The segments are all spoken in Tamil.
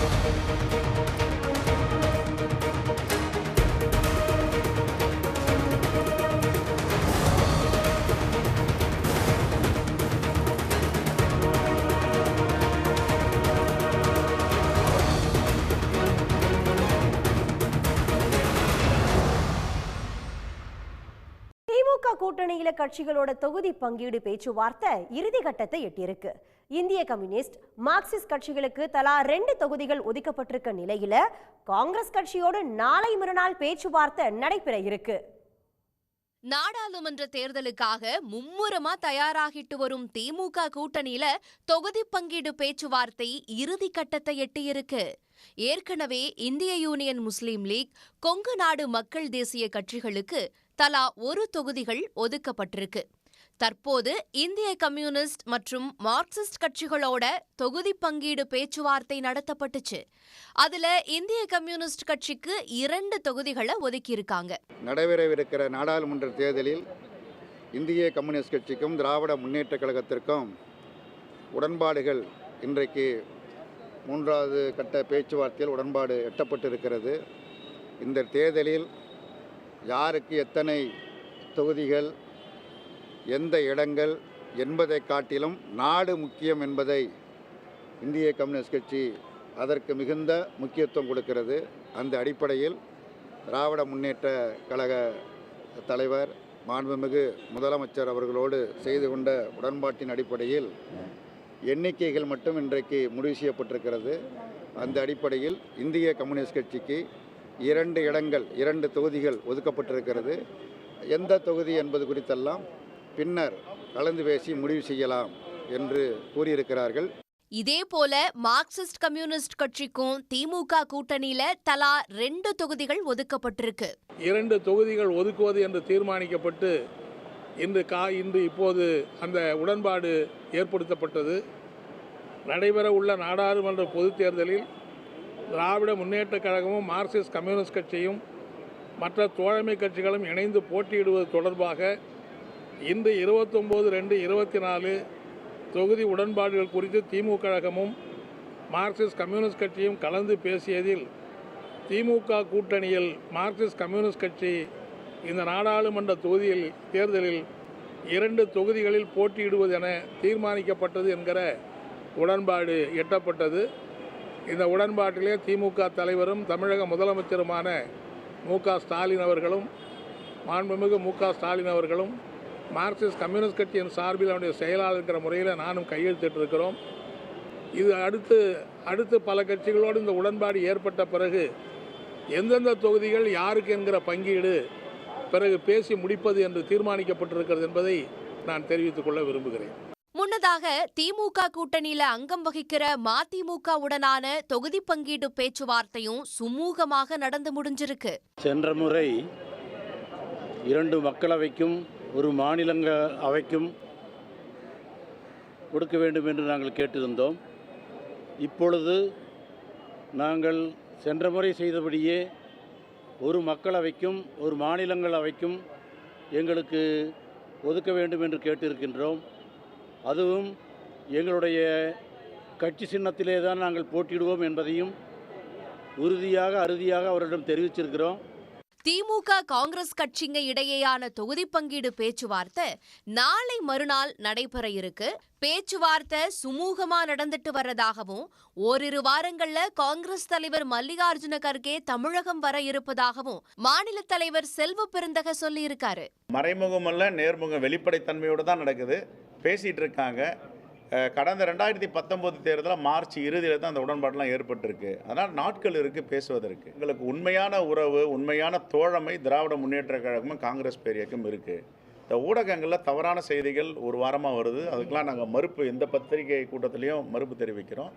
Thank you. கூட்டணியில கட்சிகளோட தொகுதி பங்கீடு பேச்சுவார்த்தை இறுதி கட்டத்தை எட்டியிருக்கு. இந்திய கம்யூனிஸ்ட் மார்க்சிஸ்ட் கட்சிகளுக்கு தலா ரெண்டு தொகுதிகள் ஒதுக்கப்பட்டிருக்க நிலையில காங்கிரஸ் கட்சியோடு நாளை மறுநாள் பேச்சுவார்த்தை நடைபெற இருக்கு. நாடாளுமன்ற தேர்தலுக்காக மும்முரமா தயாராகிட்டு வரும் திமுக கூட்டணியில தொகுதி பங்கீடு பேச்சுவார்த்தை இறுதி கட்டத்தை எட்டியிருக்கு. ஏற்கனவே இந்திய யூனியன் முஸ்லீம் லீக் கொங்கு நாடு மக்கள் தேசிய கட்சிகளுக்கு தலா ஒரு தொகுதிகள் ஒதுக்கப்பட்டிருக்கு. தற்போது இந்திய கம்யூனிஸ்ட் மற்றும் மார்க்சிஸ்ட் கட்சிகளோட தொகுதி பங்கீடு பேச்சுவார்த்தை நடத்தப்பட்டுச்சு. அதுல இந்திய கம்யூனிஸ்ட் கட்சிக்கு இரண்டு தொகுதிகளை ஒதுக்கியிருக்காங்க. நடைபெறவிருக்கிற நாடாளுமன்ற தேர்தலில் இந்திய கம்யூனிஸ்ட் கட்சிக்கும் திராவிட முன்னேற்ற கழகத்திற்கும் உடன்பாடுகள் இன்றைக்கு மூன்றாவது கட்ட பேச்சுவார்த்தையில் உடன்பாடு எட்டப்பட்டிருக்கிறது. இந்த தேர்தலில் யாருக்கு எத்தனை தொகுதிகள் எந்த இடங்கள் என்பதை காட்டிலும் நாடு முக்கியம் என்பதை இந்திய கம்யூனிஸ்ட் கட்சி அதற்கு மிகுந்த முக்கியத்துவம் கொடுக்கிறது. அந்த அடிப்படையில் திராவிட முன்னேற்ற கழக தலைவர் மாண்புமிகு முதலமைச்சர் அவர்களோடு செய்து கொண்ட உடன்பாட்டின் அடிப்படையில் எண்ணிக்கைகள் மட்டும் இன்றைக்கு முடிவு செய்யப்பட்டிருக்கிறது. அந்த அடிப்படையில் இந்திய கம்யூனிஸ்ட் கட்சிக்கு இரண்டு இடங்கள் இரண்டு தொகுதிகள் ஒதுக்கப்பட்டிருக்கிறது. எந்த தொகுதி என்பது குறித்தெல்லாம் பின்னர் கலந்து பேசி முடிவு செய்யலாம் என்று கூறியிருக்கிறார்கள். இதே போல மார்க்சிஸ்ட் கம்யூனிஸ்ட் கட்சிக்கும் திமுக கூட்டணியில தலா ரெண்டு தொகுதிகள் ஒதுக்கப்பட்டிருக்கு. இரண்டு தொகுதிகள் ஒதுக்குவது என்று தீர்மானிக்கப்பட்டு இன்று கா இன்று இப்போது அந்த உடன்பாடு ஏற்படுத்தப்பட்டது. நடைபெற உள்ள நாடாளுமன்ற பொதுத் தேர்தலில் திராவிட முன்னேற்றக் கழகமும் மார்க்சிஸ்ட் கம்யூனிஸ்ட் கட்சியும் மற்ற தோழமை கட்சிகளும் இணைந்து போட்டியிடுவது தொடர்பாக இன்று இருபத்தொம்போது ரெண்டு இருபத்தி நாலு தொகுதி உடன்பாடுகள் குறித்து திமுக கழகமும் மார்க்சிஸ்ட் கம்யூனிஸ்ட் கட்சியும் கலந்து பேசியதில் திமுக கூட்டணியில் மார்க்சிஸ்ட் கம்யூனிஸ்ட் கட்சி இந்த நாடாளுமன்ற தொகுதியில் தேர்தலில் இரண்டு தொகுதிகளில் போட்டியிடுவது என தீர்மானிக்கப்பட்டது என்கிற உடன்பாடு எட்டப்பட்டது. இந்த உடன்பாட்டிலே திமுக தலைவரும் தமிழக முதலமைச்சருமான மு க ஸ்டாலின் அவர்களும் மாண்புமிகு மு க ஸ்டாலின் அவர்களும் மார்க்சிஸ்ட் கம்யூனிஸ்ட் கட்சியின் சார்பில் அவனுடைய செயலாளர் இருக்கிற முறையில் நானும் கையெழுத்திட்டிருக்கிறோம் இது அடுத்து அடுத்து பல கட்சிகளோடு இந்த உடன்பாடு ஏற்பட்ட பிறகு எந்தெந்த தொகுதிகள் யாருக்கு என்கிற பங்கீடு பிறகு பேசி முடிப்பது என்று தீர்மானிக்கப்பட்டிருக்கிறது என்பதை நான் தெரிவித்துக் கொள்ள விரும்புகிறேன். முன்னதாக திமுக கூட்டணியில அங்கம் வகிக்கிற மதிமுகவுடனான தொகுதி பங்கீடு பேச்சுவார்த்தையும் சுமூகமாக நடந்து முடிஞ்சிருக்கு. சென்ற முறை இரண்டு மக்களவைக்கும் ஒரு மாநிலங்க அவைக்கும் கொடுக்க வேண்டும் என்று நாங்கள் கேட்டிருந்தோம். இப்பொழுது நாங்கள் சென்ற முறை செய்தபடியே ஒரு மக்களவைக்கும் ஒரு மாநிலங்களவைக்கும் எங்களுக்கு ஒதுக்க வேண்டும் என்று கேட்டிருக்கின்றோம். அதுவும் எங்களுடைய கட்சி சின்னத்திலே தான் நாங்கள் போட்டியிடுவோம் என்பதையும் உறுதியாக அறுதியாக அவரிடம் தெரிவிச்சிருக்கிறோம். திமுக காங்கிரஸ் கட்சிங்க இடையேயான தொகுதி பங்கீடு பேச்சுவார்த்தை நாளை மறுநாள் நடைபெற இருக்கு. பேச்சுவார்த்தை சுமூகமா நடந்துட்டு வர்றதாகவும் ஓரிரு வாரங்கள்ல காங்கிரஸ் தலைவர் மல்லிகார்ஜுன கர்கே தமிழகம் வர இருப்பதாகவும் மாநில தலைவர் செல்வ பெருந்தக சொல்லியிருக்காரு. மறைமுகமல்ல நேர்முகம் வெளிப்படைத்தன்மையோடு தான் நடக்குது. பேசிகிட்டு இருக்காங்க கடந்த ரெண்டாயிரத்தி பத்தொம்போது தேர்தலில் மார்ச் இறுதியில் தான் அந்த உடன்பாடெலாம் ஏற்பட்டிருக்கு. அதனால் நாட்கள் இருக்குது பேசுவதற்கு. எங்களுக்கு உண்மையான உறவு உண்மையான தோழமை திராவிட முன்னேற்ற கழகமும் காங்கிரஸ் பேரியக்கும் இருக்குது இந்த ஊடகங்களில் தவறான செய்திகள் ஒரு வாரமாக வருது. அதுக்கெலாம் நாங்கள் மறுப்பு எந்த பத்திரிகை கூட்டத்திலையும் மறுப்பு தெரிவிக்கிறோம்.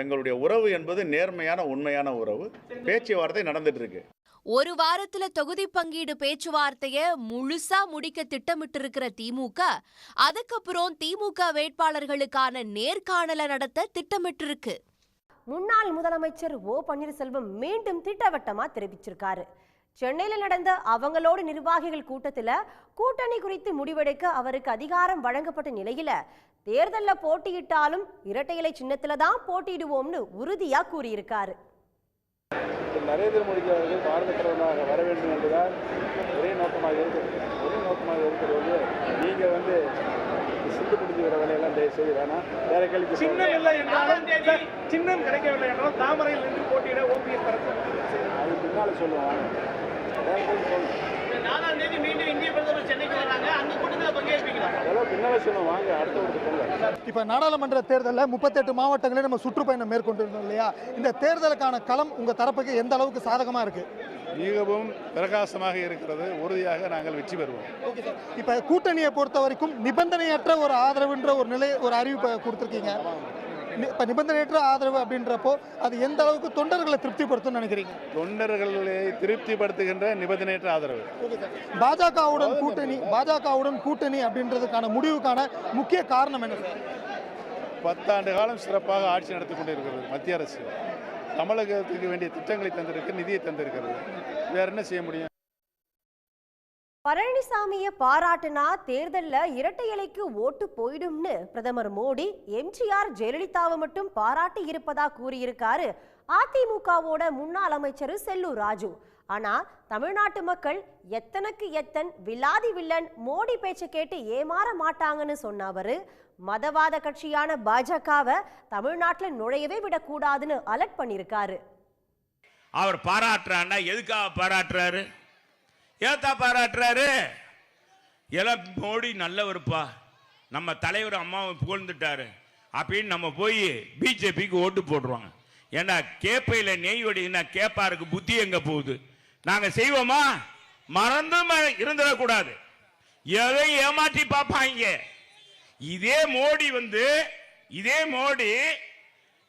எங்களுடைய உறவு என்பது நேர்மையான உண்மையான உறவு. பேச்சுவார்த்தை நடந்துகிட்ருக்கு. ஒரு வாரத்துல தொகுதி பங்கீடு பேச்சுவார்த்தைய முழுசா முடிக்க திட்டமிட்டிருக்கிற திமுக அதுக்கப்புறம் திமுக வேட்பாளர்களுக்கான நேர்காணலை நடத்த திட்டமிட்டிருக்கு. முன்னாள் முதலமைச்சர் ஓ. பன்னீர்செல்வம் மீண்டும் திட்டவட்டமா தெரிவிச்சிருக்காரு. சென்னையில நடந்த அவங்களோட நிர்வாகிகள் கூட்டத்துல கூட்டணி குறித்து முடிவெடுக்க அவருக்கு அதிகாரம் வழங்கப்பட்ட நிலையில தேர்தல்ல போட்டியிட்டாலும் இரட்டை இலை சின்னத்துல தான் போட்டியிடுவோம்னு உறுதியா கூறியிருக்காரு. நரேந்திர மோடி அவர்கள் பாரத பிரதமராக வர வேண்டும் என்றுதான் ஒரே நோக்கமாக இருக்கிறது. ஒரே நோக்கமாக இருக்கிறது நீங்கள் வந்து சிந்து முடிஞ்சுக்கிற வேலையெல்லாம் தயவு செய்து வேணாம். வேற கேள்வி சின்னம் இல்லை என்றாலும் சின்னம் கிடைக்கவில்லை என்றாலும் தாமரையில் நின்று போட்டியிட ஓபிஎஸ் அது பின்னால் சொல்லுவாங்க வேற கேள்வி சொல்லுங்க நாலாம் தேதி மீண்டும் இந்திய பிரதமர் சென்னைக்கு வராங்க. அந்த கூட்டத்தில் பங்கேற்பீங்களா? இப்போ நாடாளுமன்ற தேர்தலில் முப்பத்தெட்டு மாவட்டங்களில் நம்ம சுற்றுப்பயணம் மேற்கொண்டிருந்தோம் இல்லையா? இந்த தேர்தலுக்கான களம் உங்கள் தரப்புக்கு எந்த அளவுக்கு சாதகமாக இருக்குது மிகவும் பிரகாசமாக இருக்கிறது. உறுதியாக நாங்கள் வெற்றி பெறுவோம். Okay sir. இப்போ கூட்டணியை பொறுத்த வரைக்கும் நிபந்தனையற்ற ஒரு ஆதரவுன்ற ஒரு நிலை ஒரு அறிவிப்பை கொடுத்துருக்கீங்க. இப்போ நிபந்தனையற்ற ஆதரவு அப்படின்றப்போ அது எந்த அளவுக்கு தொண்டர்களை திருப்திப்படுத்தும்னு நினைக்கிறீங்க? தொண்டர்களை திருப்திப்படுத்துகின்ற நிபந்தனையற்ற ஆதரவு. பாஜகவுடன் கூட்டணி பாஜகவுடன் கூட்டணி அப்படின்றதுக்கான முடிவுக்கான முக்கிய காரணம் என்ன சார்? பத்தாண்டு காலம் சிறப்பாக ஆட்சி நடத்தி கொண்டிருக்கிறது மத்திய அரசு. தமிழகத்துக்கு வேண்டிய திட்டங்களை தந்திருக்கு நிதியை தந்திருக்கிறது. வேற என்ன செய்ய முடியும்? பழனிசாமியை பாராட்டுனா தேர்தல்ல இரட்டை இலைக்கு ஓட்டு போயிடும்னு பிரதமர் மோடி எம்ஜிஆர் ஜெயலலிதாவை மட்டும் பாராட்டி இருப்பதா கூறியிருக்காரு. அதிமுகவோட முன்னாள் அமைச்சர் செல்லூர் ராஜு. ஆனா தமிழ்நாட்டு மக்கள் எத்தனுக்கு எத்தன் வில்லாதி வில்லன் மோடி பேச்சை கேட்டு ஏமாற மாட்டாங்கன்னு சொன்ன அவரு மதவாத கட்சியான பாஜகவை தமிழ்நாட்டில் நுழையவே விடக்கூடாதுன்னு அலர்ட் பண்ணியிருக்காரு. அவர் பாராட்டுறான்னா எதுக்காக பாராட்டுறாரு? ஏத்தா பாராட்டுறாரு? எல்லாம் மோடி நல்லவருப்பா. நம்ம தலைவர் அம்மாவை புகழ்ந்துட்டாரு. அப்படின்னு நம்ம போய் பிஜேபிக்கு ஓட்டு போடுறோம். ஏன்னா கேப்பையில் நெய் வடினா கேப்பாருக்கு புத்தி எங்கே போகுது? நாங்கள் செய்வோமா? மறந்தும் இருந்துடக்கூடாது. எதை ஏமாற்றி பார்ப்பாங்க. இதே மோடி வந்து இதே மோடி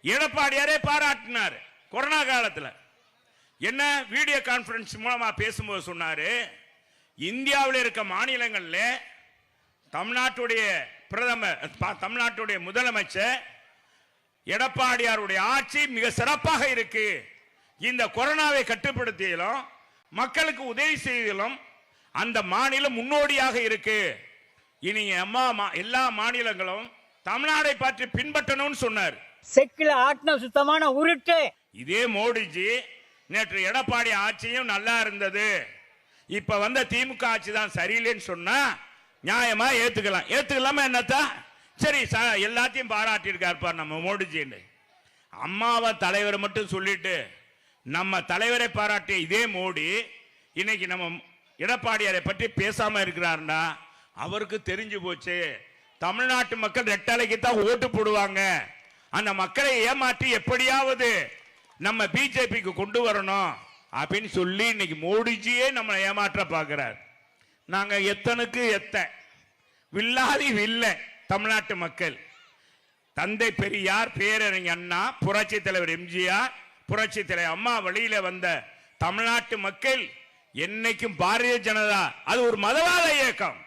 எடப்பாடியாரே பாராட்டினார். கொரோனா காலத்தில். என்ன வீடியோ கான்ஃபரன்ஸ் மூலமா பேசும்போது சொன்னாரு? இந்தியாவில் இருக்க மாநிலங்கள்ல தமிழ்நாட்டுடைய பிரதமர் தமிழ்நாட்டுடைய முதலமைச்சர் எடப்பாடியாருடைய ஆட்சி மிக சிறப்பாக இருக்கு. இந்த கொரோனாவை கட்டுப்படுத்தியலும் மக்களுக்கு உதவி செய்தலும் அந்த மாநிலம் முன்னோடியாக இருக்கு. இனி அம்மா எல்லா மாநிலங்களும் தமிழ்நாடை பற்றி பின்பற்றணும்னு சொன்னார். செக்கில ஆட்டின சுத்தமான உருட்டு. இதே மோடிஜி நேற்று எடப்பாடி ஆட்சியும் நல்லா இருந்தது. இப்ப வந்த திமுக ஆட்சி தான் சரியில்லைன்னு சொன்னா நியாயமா ஏத்துக்கலாம். ஏத்துக்கலாமா என்னத்தா? சரி ச- எல்லாத்தையும் பாராட்டியிருக்காருப்பா நம்ம மோடிஜின்னு. அம்மாவை தலைவரை மட்டும் சொல்லிட்டு நம்ம தலைவரை பாராட்டிய இதே மோடி இன்னைக்கு நம்ம எடப்பாடியாரை பற்றி பேசாம இருக்கிறாருன்னா அவருக்கு தெரிஞ்சு போச்சு. தமிழ்நாட்டு மக்கள் ரெட்டலைக்கு தான் ஓட்டு போடுவாங்க. அந்த மக்களை ஏமாற்றி எப்படியாவது நம்ம பிஜேபிக்கு கொண்டு வரணும் அப்படின்னு சொல்லி இன்னைக்கு மோடிஜியே நம்மளை ஏமாற்ற பார்க்கிறார். நாங்கள் எத்தனுக்கு எத்த வில்லாதி வில்ல தமிழ்நாட்டு மக்கள். தந்தை பெரியார் பேரறிஞர் அண்ணா புரட்சி தலைவர் எம்ஜிஆர் புரட்சி தலைவர் அம்மா வழியில் வந்த தமிழ்நாட்டு மக்கள் என்னைக்கும் பாரதிய ஜனதா. அது ஒரு மதவாத இயக்கம்.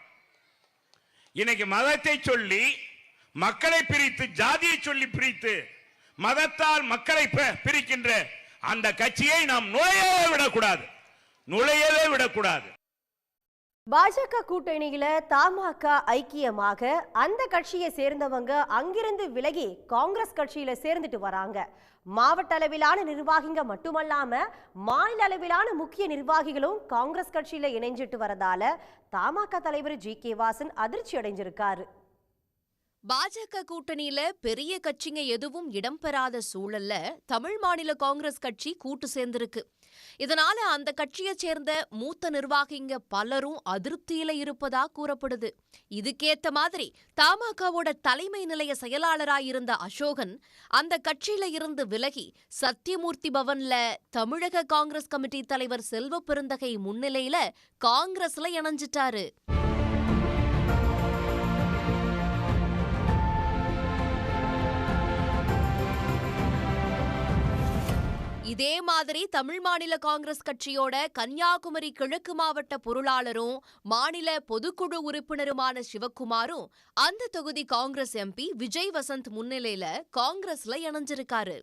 இன்னைக்கு மதத்தை சொல்லி மக்களை பிரித்து ஜாதியை சொல்லி பிரித்து மதத்தால் மக்களை பிரிக்கின்ற அந்த கட்சியை நாம் நுழையவே விடக்கூடாது. நுழையவே விடக்கூடாது. பாஜக கூட்டணியில தமாக ஐக்கியமாக அந்த கட்சியை சேர்ந்தவங்க அங்கிருந்து விலகி காங்கிரஸ் கட்சியில சேர்ந்துட்டு வராங்க. மாவட்ட அளவிலான நிர்வாகிங்க மட்டுமல்லாம மாநில அளவிலான முக்கிய நிர்வாகிகளும் காங்கிரஸ் கட்சியில இணைஞ்சிட்டு வரதால தமாக தலைவர் ஜி. கே. வாசன் அதிர்ச்சி அடைஞ்சிருக்காரு. பாஜக கூட்டணியில பெரிய கட்சிங்க எதுவும் இடம்பெறாத சூழல்ல தமிழ் மாநில காங்கிரஸ் கட்சி கூட்டு சேர்ந்திருக்கு. இதனால அந்த கட்சியைச் சேர்ந்த மூத்த நிர்வாகிங்க பலரும் அதிருப்தியில இருப்பதா கூறப்படுது. இதுக்கேத்த மாதிரி தமாகவோட தலைமை நிலைய செயலாளராயிருந்த அசோகன் அந்த கட்சியில இருந்து விலகி சத்தியமூர்த்தி பவன்ல தமிழக காங்கிரஸ் கமிட்டி தலைவர் செல்வ பெருந்தகை முன்னிலையில காங்கிரஸ்ல இணைஞ்சிட்டாரு. இதே மாதிரி தமிழ் மாநில காங்கிரஸ் கட்சியோட கன்னியாகுமரி கிழக்கு மாவட்ட பொருளாளரும் மாநில பொதுக்குழு உறுப்பினருமான சிவக்குமாரும் அந்த தொகுதி காங்கிரஸ் எம்பி விஜய் வசந்த் முன்னிலையில காங்கிரஸ்ல இணைஞ்சிருக்காரு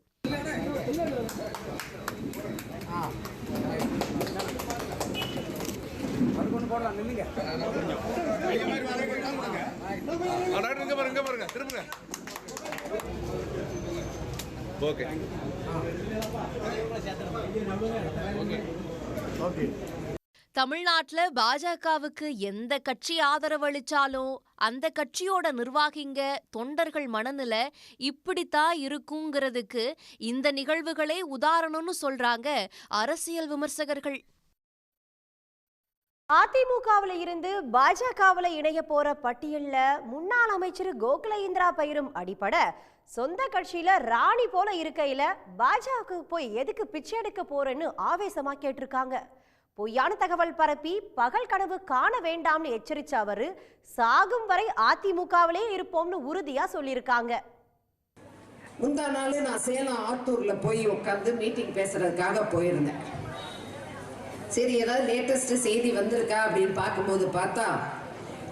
பாருங்க பாருங்க திரும்புங்க ஓகே தமிழ்நாட்டுல பாஜகவுக்கு எந்த கட்சி ஆதரவு அளிச்சாலும் அந்த கட்சியோட நிர்வாகிங்க தொண்டர்கள் மனநிலை இப்படித்தான் இருக்குங்கிறதுக்கு இந்த நிகழ்வுகளே உதாரணம்னு சொல்றாங்க அரசியல் விமர்சகர்கள். அதிமுகவுல இருந்து பாஜகவுல இணைய போற பட்டியல்ல முன்னாள் அமைச்சர் கோகுல இந்திரா பயிரும் அடிப்பட சொந்த கட்சியில ராணி போல இருக்கையில பாஜக போய் எதுக்கு பிச்சை எடுக்க போறேன்னு ஆவேசமா கேட்டிருக்காங்க. பொய்யான தகவல் பரப்பி பகல் கனவு காண வேண்டாம்னு எச்சரிச்ச அவரு சாகும் வரை அதிமுகவிலே இருப்போம்னு உறுதியா சொல்லியிருக்காங்க. முந்தா நாள் நான் சேலம் ஆத்தூர்ல போய் உட்காந்து மீட்டிங் பேசுறதுக்காக போயிருந்தேன். சரி ஏதாவது லேட்டஸ்ட் செய்தி வந்திருக்கா அப்படின்னு பார்க்கும்போது பார்த்தா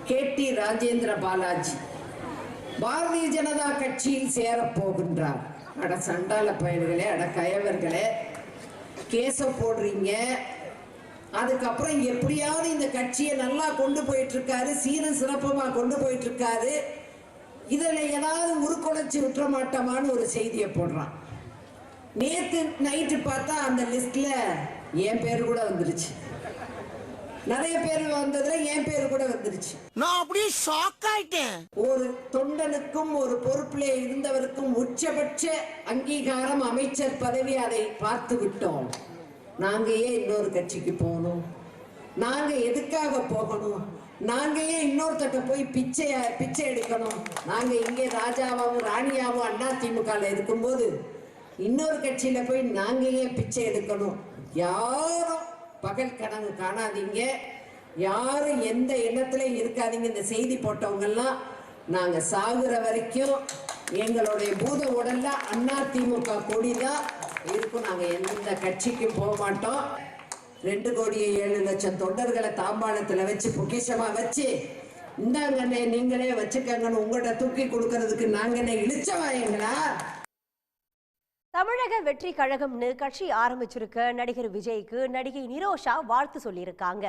கேடி ராஜேந்திர பாலாஜி. பாரதிய ஜனதா கட்சியில் சேரப்போகின்றார். அட சண்டால பயல்களே அட கயவர்களே கேச போடுறீங்க. அதுக்கப்புறம் எப்படியாவது இந்த கட்சியை நல்லா கொண்டு போயிட்டு இருக்காரு சீரும் சிறப்புமா கொண்டு போயிட்டு இருக்காரு இதில் ஏதாவது உருக்குலைச்சி விட்டுற மாட்டோமான்னு ஒரு செய்தியை போடுறான். நேற்று நைட்டு பார்த்தா அந்த லிஸ்ட்ல என் பேர் கூட வந்துருச்சு. நிறைய பேர் வந்ததுல என் பேர் கூட வந்துருச்சு. நான் அப்படியே ஷாக் ஆயிட்டேன். ஒரு தொண்டனுக்கும் ஒரு பொறுப்பில் இருந்தவருக்கும் உச்சபட்ச அங்கீகாரம் அமைச்சர் பதவி அதை பார்த்து விட்டோம். நாங்க ஏன் இன்னொரு கட்சிக்கு போகணும்? நாங்க எதுக்காக போகணும்? நாங்க ஏன் இன்னொருத்தட்ட போய் பிச்சை பிச்சை எடுக்கணும்? நாங்க இங்கே ராஜாவாவும் ராணியாவும் அண்ணா திமுக இருக்கும்போது இன்னொரு கட்சியில போய் நாங்க ஏன் பிச்சை எடுக்கணும்? யாரும் பகல் கனவு காணாதீங்க. யாரும் எந்த எண்ணத்திலையும் இருக்காதீங்க. இந்த செய்தி போட்டவங்கெல்லாம் நாங்கள் நாங்க சாகுற வரைக்கும் எங்களுடைய பூத உடல்ல அண்ணா திமுக கொடி தான் இருக்கும். நாங்க எந்த கட்சிக்கும் போக மாட்டோம். ரெண்டு கோடியே ஏழு லட்சம் தொண்டர்களை தாம்பாளத்துல வச்சு பொக்கிஷமா வச்சு இந்தாங்கண்ணே நீங்களே வச்சுக்கங்கன்னு உங்கள்கிட்ட தூக்கி கொடுக்கறதுக்கு நாங்கள் என்ன இழிச்சவாயங்களா தமிழக வெற்றி கழகம்னு கட்சி ஆரம்பிச்சிருக்க நடிகர் விஜய்க்கு நடிகை நிரோஷா வாழ்த்து சொல்லியிருக்காங்க.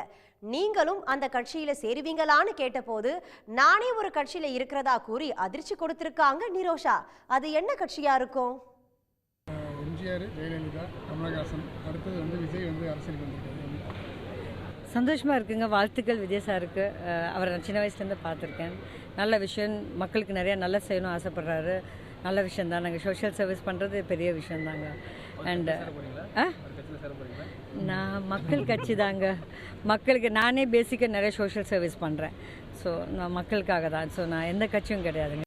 நீங்களும் அந்த கட்சியில சேருவீங்களான்னு கேட்டபோது நானே ஒரு கட்சியில இருக்கிறதா கூறி அதிர்ச்சி கொடுத்திருக்காங்க நிரோஷா. அது என்ன கட்சியா இருக்கும்? எம்ஜிஆர் ஜெயலலிதா கமலஹாசன் அடுத்தது வந்து விஜய் வந்து அரசியலுக்கு வந்திருக்காரு சந்தோஷமாக இருக்குங்க. வாழ்த்துக்கள் விஜய் சாருக்கு. அவரை நான் சின்ன வயசுலேருந்து பார்த்துருக்கேன். நல்ல விஷயம். மக்களுக்கு நிறையா நல்ல செய்யணும் ஆசைப்படுறாரு. நல்ல விஷயம் தான் நாங்கள் சோஷியல் சர்வீஸ் பண்ணுறது பெரிய விஷயந்தாங்க அண்டு நான் மக்கள் கட்சி தாங்க மக்களுக்கு நானே பேசிக்காக நிறைய சோஷியல் சர்வீஸ் பண்ணுறேன் ஸோ நான் மக்களுக்காக தான். ஸோ நான் எந்த கட்சியும் கிடையாதுங்க.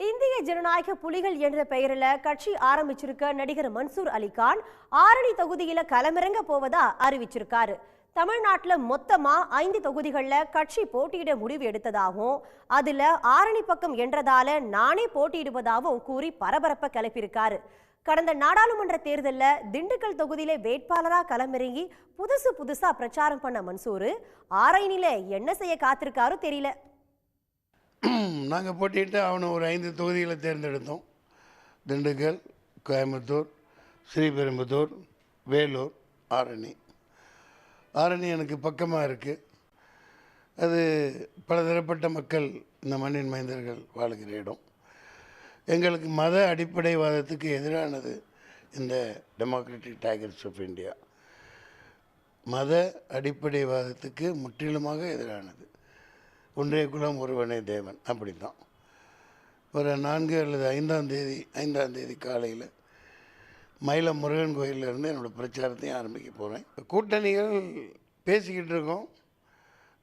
இந்திய ஜனநாயக புலிகள் என்ற பெயரில் கட்சி ஆரம்பிச்சிருக்க நடிகர் மன்சூர் அலிகான் ஆரணி தொகுதியில களமிறங்க போவதா அறிவிச்சிருக்காரு. தமிழ்நாட்டில் மொத்தமாக ஐந்து தொகுதிகளில் கட்சி போட்டியிட முடிவு எடுத்ததாகவும் அதில் ஆரணி பக்கம் என்றதால நானே போட்டியிடுவதாகவும் கூறி பரபரப்பை கிளப்பியிருக்காரு. கடந்த நாடாளுமன்ற தேர்தலில் திண்டுக்கல் தொகுதியில வேட்பாளராக களமிறங்கி புதுசு புதுசா பிரச்சாரம் பண்ண மன்சூர் ஆரணியில் என்ன செய்ய காத்திருக்காரோ தெரியல. நாங்கள் போட்டிட்டு அவனை ஒரு ஐந்து தொகுதிகளை தேர்ந்தெடுத்தோம். திண்டுக்கல் கோயம்புத்தூர் ஸ்ரீபெரும்புத்தூர் வேலூர் ஆரணி. ஆரணி எனக்கு பக்கமாக இருக்குது அது பலதரப்பட்ட மக்கள் இந்த மண்ணின் மைந்தர்கள் வாழுகிற இடம். எங்களுக்கு மத அடிப்படைவாதத்துக்கு எதிரானது இந்த டெமோக்ராட்டிக் டைகர்ஸ் ஆஃப் இந்தியா மத அடிப்படைவாதத்துக்கு முற்றிலுமாக எதிரானது. ஒன்றே குலம் ஒருவனே தேவன் அப்படி தான் ஒரு நான்கு அல்லது ஐந்தாம் தேதி ஐந்தாம் தேதி காலையில் மயிலம் முருகன் கோயிலிருந்து என்னோடய பிரச்சாரத்தையும் ஆரம்பிக்க போகிறேன். கூட்டணிகள் பேசிக்கிட்டு இருக்கோம்.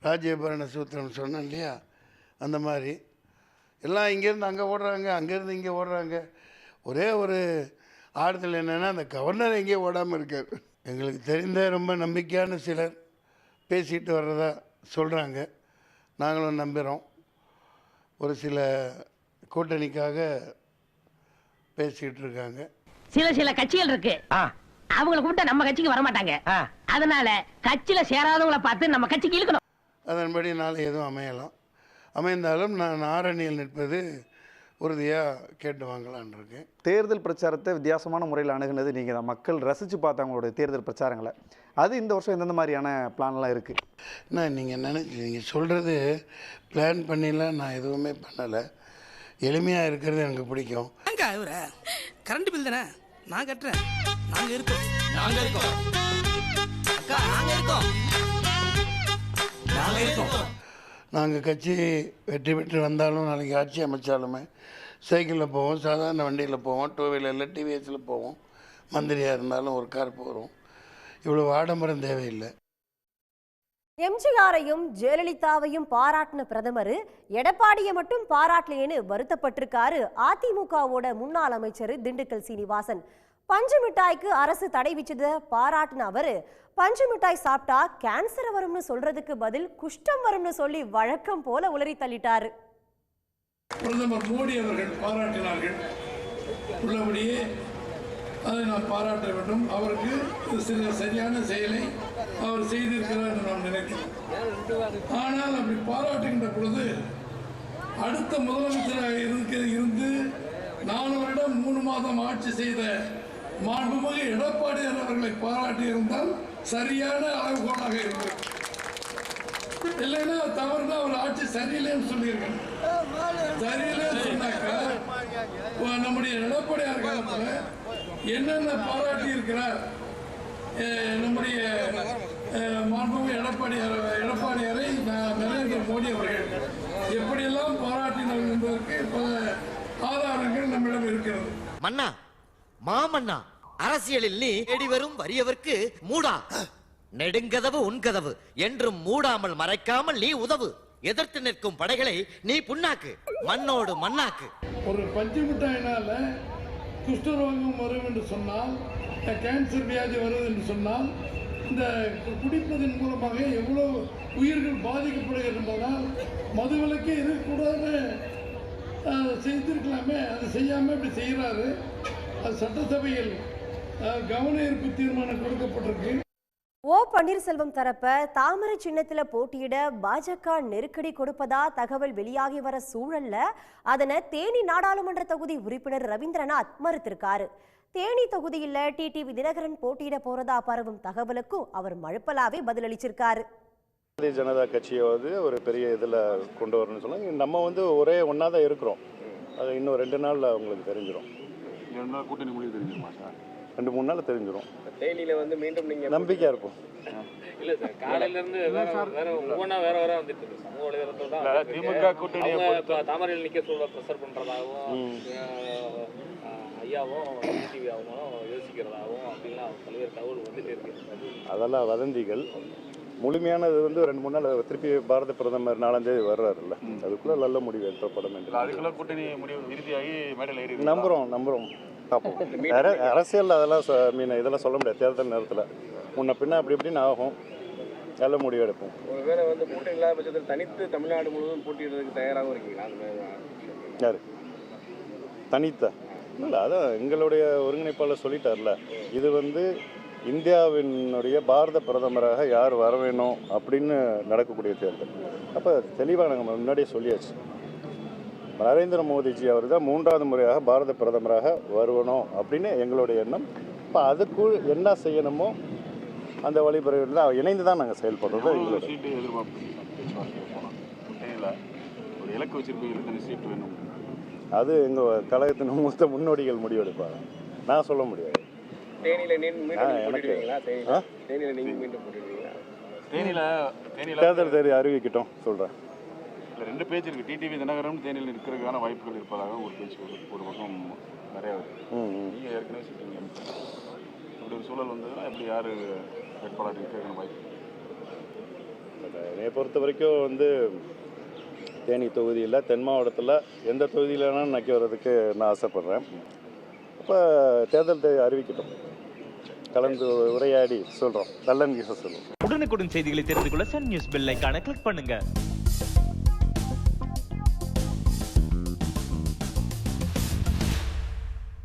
ராஜ்யபரண சூத்திரம் சொன்னேன் இல்லையா? அந்த மாதிரி. எல்லாம் இங்கேருந்து அங்கே ஓடுறாங்க அங்கேருந்து இங்கே ஓடுறாங்க. ஒரே ஒரு ஆறுதல் என்னென்னா அந்த கவர்னர் எங்கேயும் ஓடாமல் இருக்கார். எங்களுக்கு தெரிந்த ரொம்ப நம்பிக்கையான சிலர் பேசிட்டு வர்றதா சொல்கிறாங்க நாங்களும் நம்புகிறோம் ஒரு சில கூட்டணிக்காக பேசிகிட்டு இருக்காங்க. சில சில கட்சிகள் இருக்கு. அவங்களை கூப்பிட்டா நம்ம கட்சிக்கு வர மாட்டாங்க அதனால கட்சியில சேராதவங்களை பார்த்து நம்ம கட்சிக்கு இழுக்கணும். அதன்படி நாளை எதுவும் அமையலாம். அமைந்தாலும் நான் ஆரணியில் நிற்பது உறுதியாக கேட்டு வாங்கலான் இருக்கேன். தேர்தல் பிரச்சாரத்தை வித்தியாசமான முறையில் அணுகுனது நீங்கள் தான். மக்கள் ரசித்து பார்த்தாங்களோட தேர்தல் பிரச்சாரங்களை. அது இந்த வருஷம் எந்தெந்த மாதிரியான பிளான்லாம் இருக்குது நான் நீங்கள் நினச்சி நீங்கள் சொல்கிறது பிளான் பண்ணிலாம் நான் எதுவுமே பண்ணலை. எளிமையாக இருக்கிறது எனக்கு பிடிக்கும். கரண்ட் பில் தானே? நான் கட்டுறேன். நாங்க இருக்கோம். நாங்க இருக்கோம். அக்கா நாங்க இருக்கோம். நாங்க இருக்கோம். நாங்கள் கட்சி வெற்றி பெற்று வந்தாலும் நாளைக்கு ஆட்சி அமைச்சாலுமே சைக்கிளில் போவோம் சாதாரண வண்டியில் போவோம் டூ வீலரில் டிவிஎஸில் போவோம். மந்திரியாக இருந்தாலும் ஒரு கார் போகிறோம் இவ்வளோ ஆடம்பரம் தேவையில்லை. எம்ஜிஆரையும் ஜெயலலிதாவையும் பாராட்டின பிரதமர் எடப்பாடியை மட்டும் பாராட்டலேன்னு வருத்தப்பட்டிருக்காரு அதிமுகவோட முன்னாள் அமைச்சர் திண்டுக்கல் சீனிவாசன். பஞ்சு மிட்டாய்க்கு அரசு தடை விச்சத பாராட்டின அவர் பஞ்சு மிட்டாய் சாப்பிட்டா கேன்சர் வரும்னு சொல்றதுக்கு பதில் குஷ்டம் வரும்னு சொல்லி வழக்கம் போல உளறி தள்ளிட்டாரு. பிரதமர் மோடி அவர்கள் பாராட்டினார்கள். உள்ளபடியே அதை நாம் பாராட்ட வேண்டும். அவருக்கு சில சரியான செயலை அவர் செய்திருக்கிறார் நினைக்கிறோம் ஆனால் அப்படி பாராட்டுகின்ற பொழுது அடுத்த முதலமைச்சராக இருக்க இருந்து நாலு வருடம் மூணு மாதம் ஆட்சி செய்த மாண்புமிகு எடப்பாடியார் அவர்களை பாராட்டி இருந்தால் சரியான அளவுகோலாக இருக்கும். இல்லைன்னா தவறுனா அவர் ஆட்சி சரியில்லைன்னு சொல்லியிருக்கேன். சரியில்லைன்னு சொன்னாக்கா நம்முடைய எடப்பாடியார் காலத்தில் என்னென்ன பாராட்டி இருக்கிறார் நம்முடைய மாண்புமிகு எடப்பாடியார் எடப்பாடியாரை நரேந்திர மோடி அவர்கள் எப்படியெல்லாம் பாராட்டினார் என்பதற்கு பல ஆதாரங்கள் நம்மிடம் இருக்கிறது. மன்னா மாமன்னா அரசியலில் நீ தேடி வரும் வறியவர்க்கு மூடா. நெடுங்கதவு உன் கதவு என்றும் மூடாமல் மறைக்காமல் நீ உதவு. எதிர்த்து நிற்கும் படைகளை நீ புண்ணாக்கு மண்ணோடு மண்ணாக்கு. ஒரு பஞ்சு மிட்டாயினால குஷ்டரோகம் வரும் என்று சொன்னால் கேன்சர் வியாதி வருது என்று சொன்னால் இந்த குடிப்பதன் மூலமாக எவ்வளோ உயிர்கள் பாதிக்கப்படுகிறது என்பதால் மதுவிலக்கே இருக்கக்கூடாதுன்னு செய்திருக்கலாமே அது செய்யாமல் இப்படி செய்கிறாரு அது சட்டசபையில் கவன ஈர்ப்பு தீர்மானம் கொடுக்கப்பட்டிருக்கு. ஓ பன்னீர்செல்வம் தரப்ப தாமரை சின்னத்தில் போட்டியிட பாஜக நெருக்கடி கொடுப்பதா தகவல் வெளியாகி வர சூழல்ல அதனை தேனி நாடாளுமன்ற தொகுதி உறுப்பினர் ரவீந்திரநாத் மறுத்திருக்காரு. தேனி தொகுதியில் டிடிவி தினகரன் போட்டியிட போறதா பரவும் தகவலுக்கும் அவர் மழுப்பலாவே பதிலளிச்சிருக்காரு. பாரதிய ஜனதா கட்சியை வந்து ஒரு பெரிய இதில் கொண்டு வரணும்னு சொன்னாங்க நம்ம வந்து ஒரே ஒன்றா தான் இருக்கிறோம். அது இன்னும் ரெண்டு நாளில் உங்களுக்கு தெரிஞ்சிடும் ரெண்டு நாள் கூட்டணி முடிவு தெரிஞ்சிருமா சார்? ரெண்டு மூணு நாள் தெரிஞ்சிடும் தேனியில வந்து மீண்டும் நீங்க நம்பிக்கையாக இருப்போம். இல்ல சார் காலையில இருந்து வேற வேற ஒவ்வொன்றா வேற வேற வந்துட்டு இருக்கு. சமூக வலைதளத்துல தான் இல்ல, வந்துட்டு திமுக இப்ப தாமரையில் நிக்க சொல்ல ப்ரெஷர் பண்றதாகவும் ஐயாவும் டிடிவி அவங்களும் யோசிக்கிறதாகவும் அப்படின்லாம் பல்வேறு தகவல் வந்துட்டு இருக்கு. அதெல்லாம் வதந்திகள். முழுமையானது வந்து ரெண்டு மூணு நாள் திருப்பி பாரத பிரதமர் நாலாம் தேதி வர்றாருல்ல. அதுக்குள்ளே நல்ல முடிவு எடுக்கப்படும் என்று அதுக்குள்ள கூட்டணி முடிவு இறுதியாகி மேடையில் ஏறி நம்புகிறோம் நம்புகிறோம் பார்ப்போம். அரசியல் அதெல்லாம் சொ- மீன் இதெல்லாம் சொல்ல முடியாது. தேர்தல் நேரத்தில். முன்ன பின்ன அப்படி இப்படின்னு ஆகும். நல்ல முடிவு எடுப்போம். ஒருவேளை வந்து கூட்டணி இல்லாத பட்சத்தில் தனித்து தமிழ்நாடு முழுவதும் போட்டியிடுறதுக்கு தயாராகவும் இருக்கீங்களா? அந்த மாதிரி யார்? தனித்த? இல்லை அதான் எங்களுடைய ஒருங்கிணைப்பாளர் சொல்லிட்டார்ல இது வந்து இந்தியாவினுடைய பாரத பிரதமராக யார் வர வேணும் அப்படின்னு நடக்கக்கூடிய தேர்தல். அப்போ தெளிவாக நாங்கள் முன்னாடியே சொல்லியாச்சு. நரேந்திர மோடிஜி அவர் தான் மூன்றாவது முறையாக பாரத பிரதமராக வருவணும் அப்படின்னு எங்களுடைய எண்ணம். இப்போ அதுக்குள் என்ன செய்யணுமோ அந்த வழிமுறைகள் தான் இணைந்து தான் நாங்கள் செயல்படுறோம். எங்களோட சீட்டு எதிர்பார்ப்பு. ஒரு இலக்கு வச்சிருப்பீங்க சீட்டு வேணும். அது எங்கள் கழகத்தின் மூத்த முன்னோடிகள் முடிவெடுப்பாங்க. நான் சொல்ல முடியாது. தேர்தல் தேதி அறிவிக்கட்டும் சொல்கிறேன் இல்ல, ரெண்டு பேச்சு இருக்கு. டிடிவி தினகரன் தேனியில் இருக்கிறதுக்கான வாய்ப்புகள் இருப்பதாக ஒரு பேச்சு ஒரு பக்கம் நிறைய. நீங்கள் ஏற்கனவே சொல்றீங்க இப்படி ஒரு சூழல் வந்ததுன்னா எப்படி யார் வேட்பாளர் இருக்கிறதுக்கான வாய்ப்பு என்னை பொறுத்த வரைக்கும் வந்து தேனி தொகுதியில் தென் மாவட்டத்தில் எந்த தொகுதியில் வேணாலும் நக்கி வர்றதுக்கு நான் ஆசைப்பட்றேன். அப்போ தேர்தல் தேதி அறிவிக்கட்டும். கலந்து உரையாடி சொல்கிறோம் நல்ல நியூஸை சொல்லுவோம். உடனுக்குடன் செய்திகளை தெரிந்து கொள்ள சன் நியூஸ் பெல் ஐகானை கிளிக் பண்ணுங்கள்